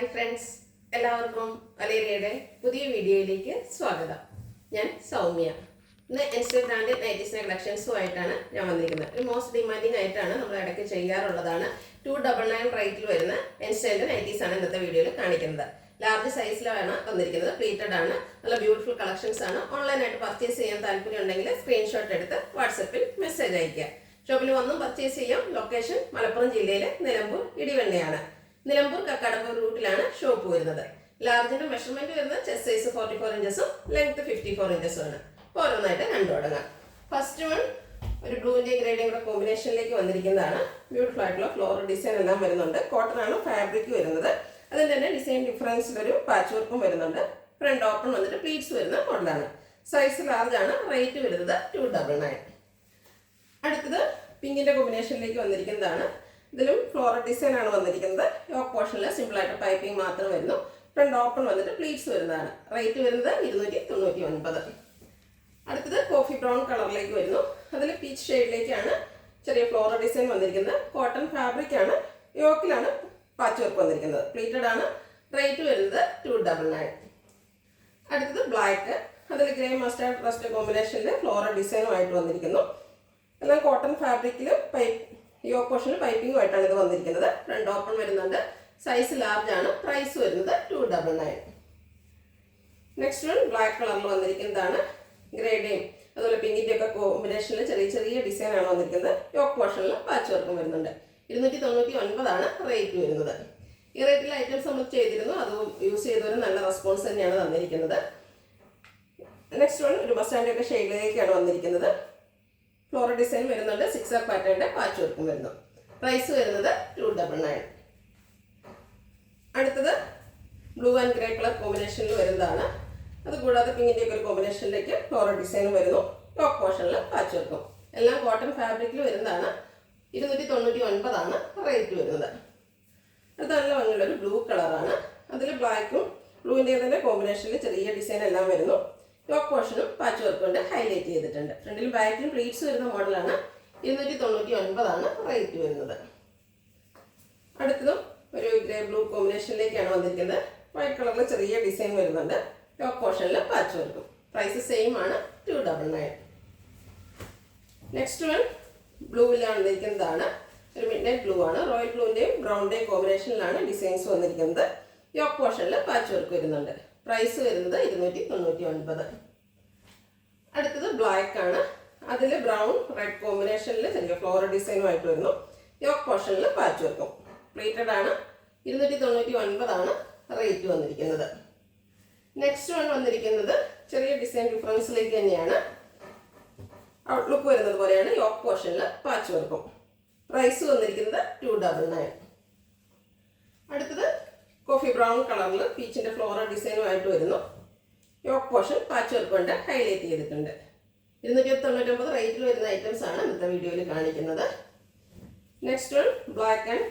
Hi friends എല്ലാവർക്കും അലേരിയയുടെ പുതിയ വീഡിയോയിലേക്ക് സ്വാഗതം. ഞാൻ സൗമ്യ. ഇന്ന് എൻസ്റ്റൽ ബ്രാൻഡ് നൈറ്റീസിന്റെ കളക്ഷൻസുമായിട്ടാണ് ഞാൻ വന്നിരിക്കുന്നത്. ഒരു മോസ്റ്റ് ഡിമാൻഡിങ് ആയിട്ടാണ് നമ്മൾ ഇടയ്ക്ക് ചെയ്യാറുള്ളതാണ്. ടു ഡബിൾ നയൻ റേറ്റിൽ വരുന്ന എൻസ്റ്റൈലിന്റെ നൈറ്റീസ് ആണ് ഇന്നത്തെ വീഡിയോയിൽ കാണിക്കുന്നത്. ലാർജ് സൈസിലാണ് വന്നിരിക്കുന്നത്. പ്ലീറ്റഡ് ആണ്. നല്ല ബ്യൂട്ടിഫുൾ കളക്ഷൻസ് ആണ്. ഓൺലൈനായിട്ട് പർച്ചേസ് ചെയ്യാൻ താല്പര്യം ഉണ്ടെങ്കിൽ സ്ക്രീൻഷോട്ട് എടുത്ത് വാട്സപ്പിൽ മെസ്സേജ് അയയ്ക്കുക. ഷോപ്പിൽ വന്നും പർച്ചേസ് ചെയ്യാം. ലൊക്കേഷൻ മലപ്പുറം ജില്ലയിലെ നിലമ്പൂർ ഇടിവെണ്ണയാണ്. നിലമ്പൂർ കക്കാടമ്പൂർ റൂട്ടിലാണ് ഷോപ്പ് വരുന്നത് ലാർജിന്റെ മെഷർമെന്റ് വരുന്നത് ചെസ്റ്റ് സൈസ് ഫോർട്ടി ഫോർ ഇഞ്ചസും ലെങ്ത് ഫിഫ്റ്റി ഫോർ ഇഞ്ചസും ആണ്. അപ്പോൾ ഓരോന്നായിട്ട് കണ്ടു തുടങ്ങാം. ഫസ്റ്റ് വൺ ഒരു ബ്ലൂവിന്റെ ഗ്രേഡിയും കൂടെ കോമ്പിനേഷനിലേക്ക് വന്നിരിക്കുന്നതാണ്. ബ്യൂട്ടിഫുൾ ആയിട്ടുള്ള ഫ്ലോർ ഡിസൈൻ എല്ലാം വരുന്നുണ്ട്. കോട്ടൺ ആണ് ഫാബ്രിക് വരുന്നത്. അതിൽ തന്നെ ഡിസൈൻ ഡിഫറൻസിലൊരു പാച്ച് വർക്കും വരുന്നുണ്ട്. ഫ്രണ്ട് ഓപ്പൺ വന്നിട്ട് പ്ലീറ്റ്സ് വരുന്ന മോഡലാണ് സൈസ് ലാർജ് ആണ്. റേറ്റ് വരുന്നത് ടു ഡബിൾ നയൻ അടുത്തത് പിങ്കിന്റെ കോമ്പിനേഷനിലേക്ക് വന്നിരിക്കുന്നതാണ്. ഇതിലും ഫ്ലോറൽ ഡിസൈൻ ആണ് വന്നിരിക്കുന്നത്. യോക്ക് പോർഷനിൽ സിമ്പിൾ ആയിട്ട് പൈപ്പിംഗ് മാത്രം വരുന്നു. ഫ്രണ്ട് ഓപ്പൺ വന്നിട്ട് പ്ലീറ്റ്സ് വരുന്നതാണ്. റേറ്റ് വരുന്നത് ഇരുന്നൂറ്റി തൊണ്ണൂറ്റി ഒൻപത് അടുത്തത് കോഫി ബ്രൗൺ കളറിലേക്ക് വരുന്നു. അതിൽ പീച്ച് ഷെയ്ഡിലേക്കാണ് ചെറിയ ഫ്ലോറൽ ഡിസൈൻ വന്നിരിക്കുന്നത്. കോട്ടൺ ഫാബ്രിക് ആണ്. യോക്കിലാണ് പാച്ച് വർക്ക് വന്നിരിക്കുന്നത്. പ്ലീറ്റഡ് ആണ്. റേറ്റ് വരുന്നത് ടു ഡബിൾ നയൻ അടുത്തത് ബ്ലാക്ക് അതിൽ ഗ്രേ മസ്റ്റാർഡ് റസ്റ്റ് കോമ്പിനേഷനിൽ ഫ്ലോറൽ ഡിസൈനുമായിട്ട് വന്നിരിക്കുന്നു. എല്ലാം കോട്ടൺ ഫാബ്രിക്കിൽ പൈപ്പ് യോ പൈപ്പിംഗ് ആയിട്ടാണ് ഇത് വന്നിരിക്കുന്നത്. രണ്ട് ഓപ്പൺ വരുന്നുണ്ട്. സൈസ് ലാർജ് ആണ്. പ്രൈസ് വരുന്നത് two double nine next one black കളറിൽ വന്നിരിക്കുന്നതാണ്. ഗ്രേഡയും അതുപോലെ പിങ്കിന്റെ ഒക്കെ കോമ്പിനേഷനിൽ ചെറിയ ചെറിയ ഡിസൈൻ ആണ് വന്നിരിക്കുന്നത്. യോക്ക് പോർഷനിൽ പാച്ച് വർക്കും വരുന്നുണ്ട് ഇരുന്നൂറ്റി തൊണ്ണൂറ്റി ഒൻപതാണ് റേറ്റ് വരുന്നത്. ഈ റേറ്റിൽ ഐറ്റംസ് നമ്മൾ ചെയ്തിരുന്നു. അത് യൂസ് ചെയ്തവർ നല്ല റെസ്പോൺസ് തന്നെയാണ് തന്നിരിക്കുന്നത്. നെക്സ്റ്റ് വൺ ഒരു ബസ് ഒക്കെ ഷെയ്ഡിലേക്കാണ് വന്നിരിക്കുന്നത്. ഫ്ലോറൽ ഡിസൈൻ വരുന്നുണ്ട് സിക്സ് ആ പാറ്റേണിന്റെ പാച്ച് വർക്കും വരുന്നു. പ്രൈസ് വരുന്നത് ടു ഡബിൾ നയൻ അടുത്തത് ബ്ലൂ ആൻഡ് ഗ്രേ കളർ കോമ്പിനേഷനിൽ വരുന്നതാണ്. അതുകൂടാതെ പിങ്കിന്റെ ഒക്കെ ഒരു കോമ്പിനേഷനിലേക്ക് ഫ്ലോറൽ ഡിസൈൻ വരുന്നു. ടോപ്പ് പോർഷനിൽ പാച്ച് വർക്കും എല്ലാം കോട്ടൺ ഫാബ്രിക്കിൽ വരുന്നതാണ്. ഇരുന്നൂറ്റി തൊണ്ണൂറ്റി ഒൻപതാണ് റേറ്റ് വരുന്നത്. അടുത്ത നല്ല ഭംഗിയുള്ള ഒരു ബ്ലൂ കളറാണ് അതിൽ ബ്ലാക്കും ബ്ലൂവിന്റെ തന്നെ കോമ്പിനേഷനിൽ ചെറിയ ഡിസൈൻ എല്ലാം വരുന്നു. യോക്ക് പോർഷനും പാച്ച് വർക്ക് കൊണ്ട് ഹൈലൈറ്റ് ചെയ്തിട്ടുണ്ട്. ഫ്രണ്ടിലും ബാക്കിലും പ്ലീറ്റ്സ് വരുന്ന മോഡലാണ് ഇരുന്നൂറ്റി തൊണ്ണൂറ്റി ഒൻപതാണ് റേറ്റ് വരുന്നത്. അടുത്തതും ഒരു ഗ്രേ ബ്ലൂ കോമ്പിനേഷനിലേക്കാണ് വന്നിരിക്കുന്നത്. വൈറ്റ് കളറിൽ ചെറിയ ഡിസൈൻ വരുന്നുണ്ട്. ടോപ്പ് പോർഷനിൽ പാച്ച് വർക്കും പ്രൈസ് സെയിം ആണ് two double nine next one ബ്ലൂവിലാണ് വന്നിരിക്കുന്നതാണ്. ഒരു മിഡ് നൈറ്റ് ബ്ലൂ ആണ് റോയൽ ബ്ലൂവിന്റെയും ബ്രൗണിന്റെയും കോമ്പിനേഷനിലാണ് ഡിസൈൻസ് വന്നിരിക്കുന്നത്. യോക്ക് പോർഷനിൽ പാച്ച് വർക്ക് വരുന്നുണ്ട്. പ്രൈസ് വരുന്നത് ഇരുന്നൂറ്റി തൊണ്ണൂറ്റി ഒൻപത് അടുത്തത് ബ്ലാക്ക് ആണ്. അതിൽ ബ്രൗൺ റെഡ് കോമ്പിനേഷനിൽ ചെറിയ ഫ്ലോറൽ ഡിസൈനുമായിട്ട് വരുന്നു. യോക്ക് പോർഷനിൽ പാച്ച് വർക്കും പ്ലേറ്റഡ് ആണ്. ഇരുന്നൂറ്റി തൊണ്ണൂറ്റി ഒൻപതാണ് റേറ്റ് വന്നിരിക്കുന്നത്. നെക്സ്റ്റ് വൺ വന്നിരിക്കുന്നത് ചെറിയ ഡിസൈൻ ഡിഫറൻസിലേക്ക് തന്നെയാണ്. ഔട്ട്ലുക്ക് വരുന്നത് പോലെയാണ്. യോക്ക് പോർഷനിൽ പാച്ച് വർക്കും പ്രൈസ് വന്നിരിക്കുന്നത് ടു ഡബിൾ നയൻ അടുത്തത് കോഫി ബ്രൗൺ കളറിൽ പീച്ചിന്റെ ഫ്ലോറൽ ഡിസൈനുമായിട്ട് വരുന്നു. യോക്ക് പോർഷൻ പാച്ച് വർക്ക് കൊണ്ട് ഹൈലൈറ്റ് ചെയ്തിട്ടുണ്ട്. ഇരുന്നൂറ്റി തൊണ്ണൂറ്റൊമ്പത് റേറ്റിൽ വരുന്ന ഐറ്റംസ് ആണ് ഇന്നത്തെ വീഡിയോയിൽ കാണിക്കുന്നത്. Next one black and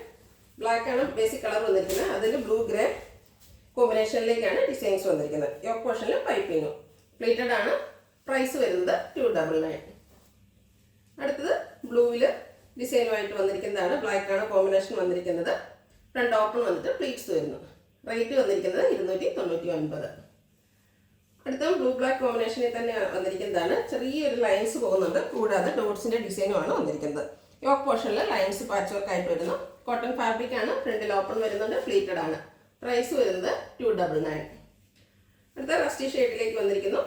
black ആണ് ബേസിക് കളർ വന്നിരിക്കുന്നത്. അതിൽ ബ്ലൂ ഗ്രേ കോമ്പിനേഷനിലേക്കാണ് ഡിസൈൻസ് വന്നിരിക്കുന്നത്. യോക്ക് പോർഷനിൽ പൈപ്പിങ്ങും പ്ലേറ്റഡ് ആണ്. പ്രൈസ് വരുന്നത് ടു ഡബിൾ നയൻ അടുത്തത് ബ്ലൂവിൽ ഡിസൈനുമായിട്ട് വന്നിരിക്കുന്നതാണ്. ബ്ലാക്ക് ആണ് കോമ്പിനേഷൻ വന്നിരിക്കുന്നത്. ഫ്രണ്ട് ഓപ്പൺ വന്നിട്ട് പ്ലീറ്റ്സ് വരുന്നു. റേറ്റ് വന്നിരിക്കുന്നത് ഇരുന്നൂറ്റി തൊണ്ണൂറ്റി ഒൻപത് അടുത്ത ബ്ലൂ ബ്ലാക്ക് കോമ്പിനേഷനിൽ തന്നെ വന്നിരിക്കുന്നതാണ്. ചെറിയൊരു ലൈൻസ് പോകുന്നുണ്ട്. കൂടാതെ ഡോട്ട്സിന്റെ ഡിസൈനുമാണ് വന്നിരിക്കുന്നത്. യോക്ക് പോർഷനിൽ ലൈൻസ് പാച്ച് വർക്ക് ആയിട്ട് വരുന്നു. കോട്ടൺ ഫാബ്രിക് ആണ്. ഫ്രണ്ടിൽ ഓപ്പൺ വരുന്നുണ്ട്. ഫ്ലീറ്റഡ് ആണ്. പ്രൈസ് വരുന്നത് ടു ഡബിൾ നയൻ അടുത്ത റസ്റ്റി ഷെയ്ഡിലേക്ക് വന്നിരിക്കുന്നു.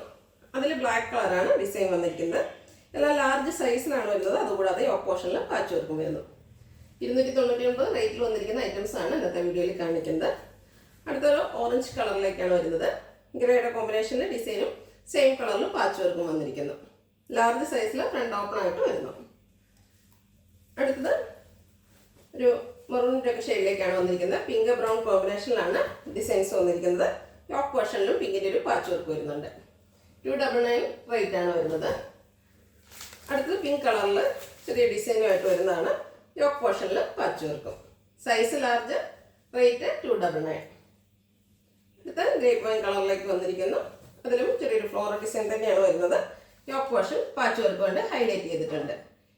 അതിൽ ബ്ലാക്ക് കളറാണ് ഡിസൈൻ വന്നിരിക്കുന്നത്. എന്നാൽ ലാർജ് സൈസിനാണ് വരുന്നത്. അതുകൂടാതെ യോക്ക് പോർഷനിൽ പാച്ച് വർക്കും വരുന്നു. ഇരുന്നൂറ്റി തൊണ്ണൂറ്റി ഒമ്പത് റേറ്റിൽ വന്നിരിക്കുന്ന ഐറ്റംസ് ആണ് ഇന്നത്തെ വീഡിയോയിൽ കാണിക്കുന്നത്. അടുത്തൊരു ഓറഞ്ച് കളറിലേക്കാണ് വരുന്നത്. ഗ്രേയുടെ കോമ്പിനേഷനിൽ ഡിസൈനും സെയിം കളറിലും പാച്ച് വർക്കും വന്നിരിക്കുന്നു. ലാർജ് സൈസിൽ ഫ്രണ്ട് ഓപ്പൺ ആയിട്ട് വരുന്നു. അടുത്തത് ഒരു മെറൂണിന്റെ ഒക്കെ ഷെയ്ഡിലേക്കാണ് വന്നിരിക്കുന്നത്. പിങ്ക് ബ്രൗൺ കോമ്പിനേഷനിലാണ് ഡിസൈൻസ് വന്നിരിക്കുന്നത്. ടോപ്പ് പോർഷനിലും പിങ്കിന്റെ ഒരു പാച്ച് വർക്ക് വരുന്നുണ്ട്. ടു ഡബിൾ നയൻ റേറ്റ് ആണ് വരുന്നത്. അടുത്തത് പിങ്ക് കളറിൽ ചെറിയ ഡിസൈനുമായിട്ട് വരുന്നതാണ്. യോക്ക് പോർഷനിൽ പാച്ച് വർക്കും size large rate two double nine അടുത്ത ഗ്രേപ്പ് വൈൻ കളറിലേക്ക് വന്നിരിക്കുന്നു. അതിലും ചെറിയൊരു ഫ്ലോറൽ ഡിസൈൻ തന്നെയാണ് വരുന്നത്. യോക്ക് പോർഷൻ പാച്ച് വർക്ക് കൊണ്ട് ഹൈലൈറ്റ് ചെയ്തിട്ടുണ്ട്.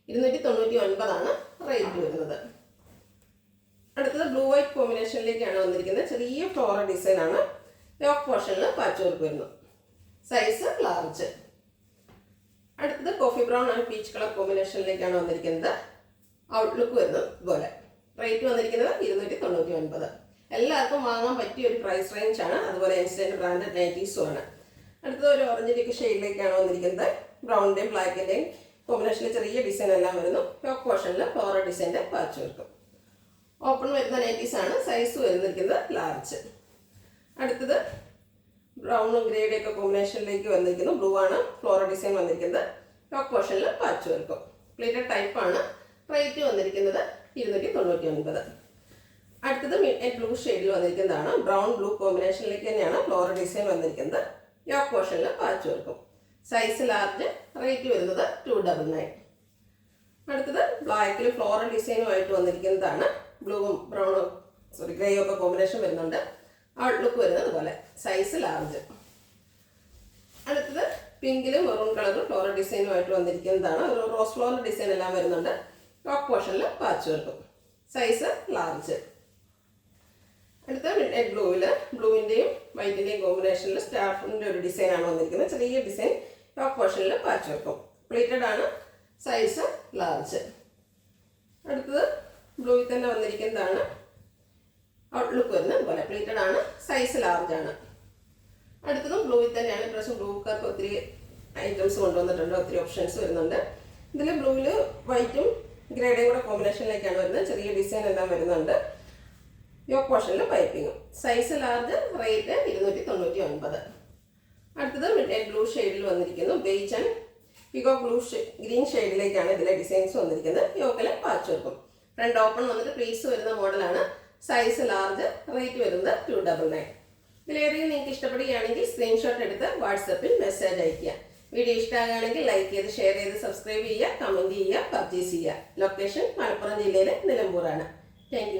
ഇരുന്നൂറ്റി തൊണ്ണൂറ്റി ഒൻപതാണ് റേറ്റ് വരുന്നത്. അടുത്തത് ബ്ലൂ വൈറ്റ് കോമ്പിനേഷനിലേക്കാണ് വന്നിരിക്കുന്നത്. ചെറിയ ഫ്ലോറൽ ആണ്. യോക്ക് പോർഷനിൽ പാച്ച് വർക്ക് വരുന്നു സൈസ് ലാർജ് അടുത്തത് coffee brown and peach colour കോമ്പിനേഷനിലേക്കാണ് വന്നിരിക്കുന്നത്. ഔട്ട്ലുക്ക് വരുന്നത് ഇതുപോലെ. റേറ്റ് വന്നിരിക്കുന്നത് ഇരുന്നൂറ്റി തൊണ്ണൂറ്റി ഒൻപത് എല്ലാവർക്കും വാങ്ങാൻ പറ്റിയ ഒരു പ്രൈസ് റേഞ്ച് ആണ്. അതുപോലെ ഇൻസ്റ്റന്റ് ബ്രാൻഡഡ് നൈറ്റീസും ആണ്. അടുത്തത് ഒരു ഓറഞ്ചിന്റെയൊക്കെ ഷെയ്ഡിലേക്കാണ് വന്നിരിക്കുന്നത്. ബ്രൗണിന്റെയും ബ്ലാക്കിന്റെയും കോമ്പിനേഷനിൽ ചെറിയ ഡിസൈൻ എല്ലാം വരുന്നു. ടോപ്പ് പോർഷനിൽ ഫ്ലോറൽ ഡിസൈന്റെ പാച്ച് വർക്കും ഓപ്പൺ വരുന്ന നൈറ്റീസ് ആണ്. സൈസ് വരുന്നിരിക്കുന്നത് ലാർജ് അടുത്തത് ബ്രൗണും ഗ്രേയുടെ ഒക്കെ കോമ്പിനേഷനിലേക്ക് വന്നിരിക്കുന്നു. ബ്ലൂ ആണ്. ഫ്ലോറൽ ഡിസൈൻ വന്നിരിക്കുന്നത്. ടോപ്പ് പോർഷനിൽ പാച്ച് വർക്കും പ്ലേറ്റഡ് ടൈപ്പാണ് റേറ്റ് വന്നിരിക്കുന്നത് ഇരുന്നൂറ്റി തൊണ്ണൂറ്റി ഒൻപത് അടുത്തത് ബ്ലൂ ഷെയ്ഡിൽ വന്നിരിക്കുന്നതാണ്. ബ്രൗൺ ബ്ലൂ കോമ്പിനേഷനിലേക്ക് തന്നെയാണ് ഫ്ലോറൽ ഡിസൈൻ വന്നിരിക്കുന്നത്. യോക്ക് പോർഷനിൽ പാച്ച് വർക്കും സൈസ് ലാർജ് റേറ്റ് വരുന്നത് ടു ഡബിൾ നയൻ അടുത്തത് ബ്ലാക്കിൽ ഫ്ലോറൽ ഡിസൈനുമായിട്ട് വന്നിരിക്കുന്നതാണ്. ബ്ലൂവും ബ്രൗണും സോറി ഗ്രേയും ഒക്കെ കോമ്പിനേഷൻ വരുന്നുണ്ട്. ഔട്ട്ലുക്ക് വരുന്നത് പോലെ. സൈസ് ലാർജ് അടുത്തത് പിങ്കിലും മെറൂൺ കളറും ഫ്ലോറൽ ഡിസൈനുമായിട്ട് വന്നിരിക്കുന്നതാണ്. ഒരു റോസ് ഫ്ലോറൽ ഡിസൈൻ എല്ലാം വരുന്നുണ്ട്. ടോപ്പ് പോർഷനിൽ പാച്ച് വർക്കും സൈസ് ലാർജ് അടുത്ത മിഡ് ബ്ലൂവിൽ ബ്ലൂവിന്റെയും വൈറ്റിന്റെയും കോമ്പിനേഷനിൽ സ്റ്റാഫിന്റെ ഒരു ഡിസൈനാണ് വന്നിരിക്കുന്നത്. ചെറിയ ഡിസൈൻ ടോപ്പ് പോർഷനിൽ പാച്ച് വർക്കും പ്ലേറ്റഡ് ആണ്. സൈസ് ലാർജ് അടുത്തത് ബ്ലൂവിൽ തന്നെ വന്നിരിക്കുന്നതാണ്. ഔട്ട്ലുക്ക് വരുന്നത് പോലെ. പ്ലേറ്റഡ് ആണ്. സൈസ് ലാർജ് ആണ്. അടുത്തതും ബ്ലൂവിൽ തന്നെയാണ്. ഇപ്രാവശ്യം ബ്ലൂക്കാർക്ക് ഒത്തിരി ഐറ്റംസ് കൊണ്ടുവന്നിട്ടുണ്ട്. ഒത്തിരി ഓപ്ഷൻസ് വരുന്നുണ്ട്. ഇതിൽ ബ്ലൂവിൽ വൈറ്റും ഗ്രേഡയും കൂടെ കോമ്പിനേഷനിലേക്കാണ് വരുന്നത്. ചെറിയ ഡിസൈൻ എല്ലാം വരുന്നുണ്ട്. യോക്ക് പോർഷനിൽ പൈപ്പിങ്ങും സൈസ് ലാർജ് റേറ്റ് ഇരുന്നൂറ്റി തൊണ്ണൂറ്റി ഒൻപത് അടുത്തത് മിഡ് ബ്ലൂ ഷെയ്ഡിൽ വന്നിരിക്കുന്നു. Beige and peacock blue green ഷെയ്ഡിലേക്കാണ് ഇതിലെ ഡിസൈൻസ് വന്നിരിക്കുന്നത്. യോക്കിലെ പാച്ച് വർക്കും ഫ്രണ്ട് ഓപ്പൺ വന്നിട്ട് പ്ലീസ് വരുന്ന മോഡലാണ് സൈസ് ലാർജ് റേറ്റ് വരുന്നത് ടു ഡബിൾ നയൻ ഇതിലേതെങ്കിലും നിങ്ങൾക്ക് ഇഷ്ടപ്പെടുകയാണെങ്കിൽ സ്ക്രീൻഷോട്ട് എടുത്ത് വാട്സപ്പിൽ മെസ്സേജ് അയയ്ക്കുക. വീഡിയോ ഇഷ്ടമാകുകയാണെങ്കിൽ ലൈക്ക് ചെയ്ത് ഷെയർ ചെയ്ത് സബ്സ്ക്രൈബ് ചെയ്യുക കമന്റ് ചെയ്യുക പർച്ചേസ് ചെയ്യുക. ലൊക്കേഷൻ മലപ്പുറം ജില്ലയിലെ നിലമ്പൂരാണ്. താങ്ക്